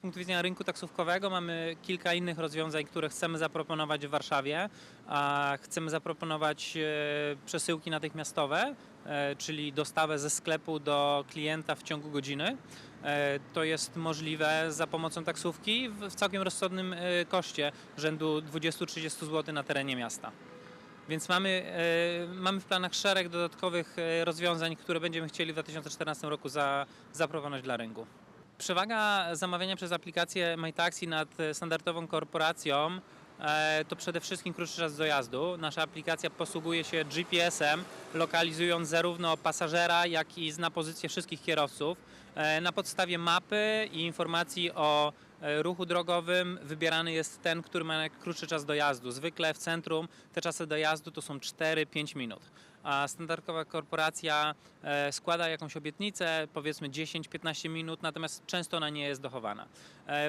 Z punktu widzenia rynku taksówkowego mamy kilka innych rozwiązań, które chcemy zaproponować w Warszawie. Chcemy zaproponować e, przesyłki natychmiastowe, e, czyli dostawę ze sklepu do klienta w ciągu godziny. E, To jest możliwe za pomocą taksówki w całkiem rozsądnym koszcie rzędu 20-30 zł na terenie miasta. Więc mamy, mamy w planach szereg dodatkowych rozwiązań, które będziemy chcieli w 2014 roku za, zaproponować dla rynku. Przewaga zamawiania przez aplikację MyTaxi nad e, standardową korporacją e, to przede wszystkim krótszy czas dojazdu. Nasza aplikacja posługuje się GPS-em, lokalizując zarówno pasażera, jak i zna pozycję wszystkich kierowców. E, Na podstawie mapy i informacji o e, ruchu drogowym wybierany jest ten, który ma najkrótszy czas dojazdu. Zwykle w centrum te czasy dojazdu to są 4-5 minut. A standardowa korporacja e, składa jakąś obietnicę, powiedzmy 10-15 minut, natomiast często ona nie jest dochowana.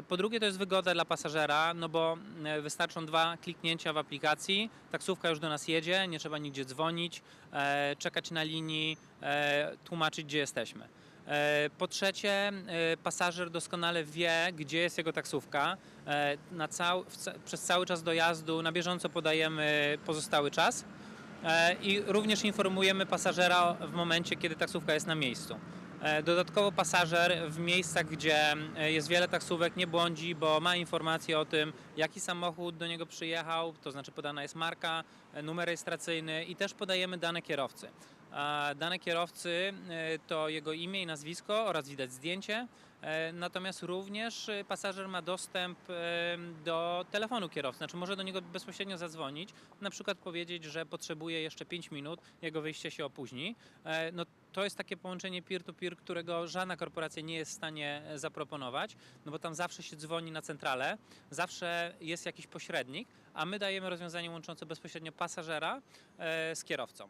Po drugie to jest wygoda dla pasażera, no bo wystarczą dwa kliknięcia w aplikacji, taksówka już do nas jedzie, nie trzeba nigdzie dzwonić, czekać na linii, tłumaczyć gdzie jesteśmy. E, Po trzecie, e, pasażer doskonale wie, gdzie jest jego taksówka. E, cał, przez cały czas dojazdu na bieżąco podajemy pozostały czas i również informujemy pasażera w momencie, kiedy taksówka jest na miejscu. Dodatkowo pasażer w miejscach, gdzie jest wiele taksówek nie błądzi, bo ma informację o tym, jaki samochód do niego przyjechał, to znaczy podana jest marka, numer rejestracyjny i też podajemy dane kierowcy. Dane kierowcy e, to jego imię i nazwisko oraz widać zdjęcie. E, Natomiast również e, pasażer ma dostęp do telefonu kierowcy, znaczy może do niego bezpośrednio zadzwonić, na przykład powiedzieć, że potrzebuje jeszcze 5 minut, jego wyjście się opóźni. No, to jest takie połączenie peer-to-peer, którego żadna korporacja nie jest w stanie zaproponować, no bo tam zawsze się dzwoni na centralę, zawsze jest jakiś pośrednik, a my dajemy rozwiązanie łączące bezpośrednio pasażera z kierowcą.